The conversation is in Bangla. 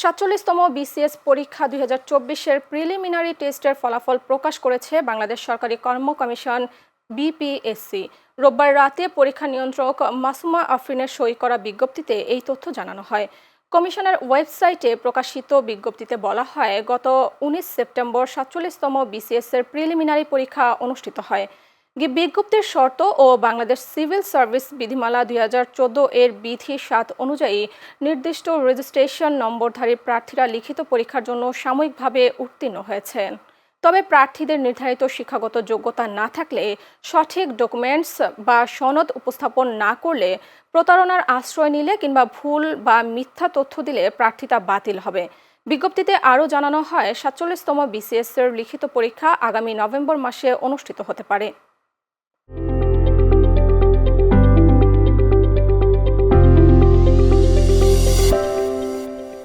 সাতচল্লিশতম বিসিএস পরীক্ষা দুই হাজার চব্বিশের প্রিলিমিনারি টেস্টের ফলাফল প্রকাশ করেছে বাংলাদেশ সরকারি কর্ম কমিশন, বিপিএসসি। রোববার রাতে পরীক্ষা নিয়ন্ত্রক মাসুমা আফরিনের সই করা বিজ্ঞপ্তিতে এই তথ্য জানানো হয়। কমিশনের ওয়েবসাইটে প্রকাশিত বিজ্ঞপ্তিতে বলা হয়, গত উনিশ সেপ্টেম্বর সাতচল্লিশতম বিসিএস এর প্রিলিমিনারি পরীক্ষা অনুষ্ঠিত হয়। বিজ্ঞপ্তির শর্ত ও বাংলাদেশ সিভিল সার্ভিস বিধিমালা দুই হাজার চোদ্দ এর বিধি সাত অনুযায়ী নির্দিষ্ট রেজিস্ট্রেশন নম্বরধারী প্রার্থীরা লিখিত পরীক্ষার জন্য সাময়িকভাবে উত্তীর্ণ হয়েছেন। তবে প্রার্থীদের নির্ধারিত শিক্ষাগত যোগ্যতা না থাকলে সঠিক ডকুমেন্টস বা সনদ উপস্থাপন না করলে প্রতারণার আশ্রয় নিলে কিংবা ভুল বা মিথ্যা তথ্য দিলে প্রার্থিতা বাতিল হবে। বিজ্ঞপ্তিতে আরও জানানো হয়, সাতচল্লিশতম বিসিএস এর লিখিত পরীক্ষা আগামী নভেম্বর মাসে অনুষ্ঠিত হতে পারে।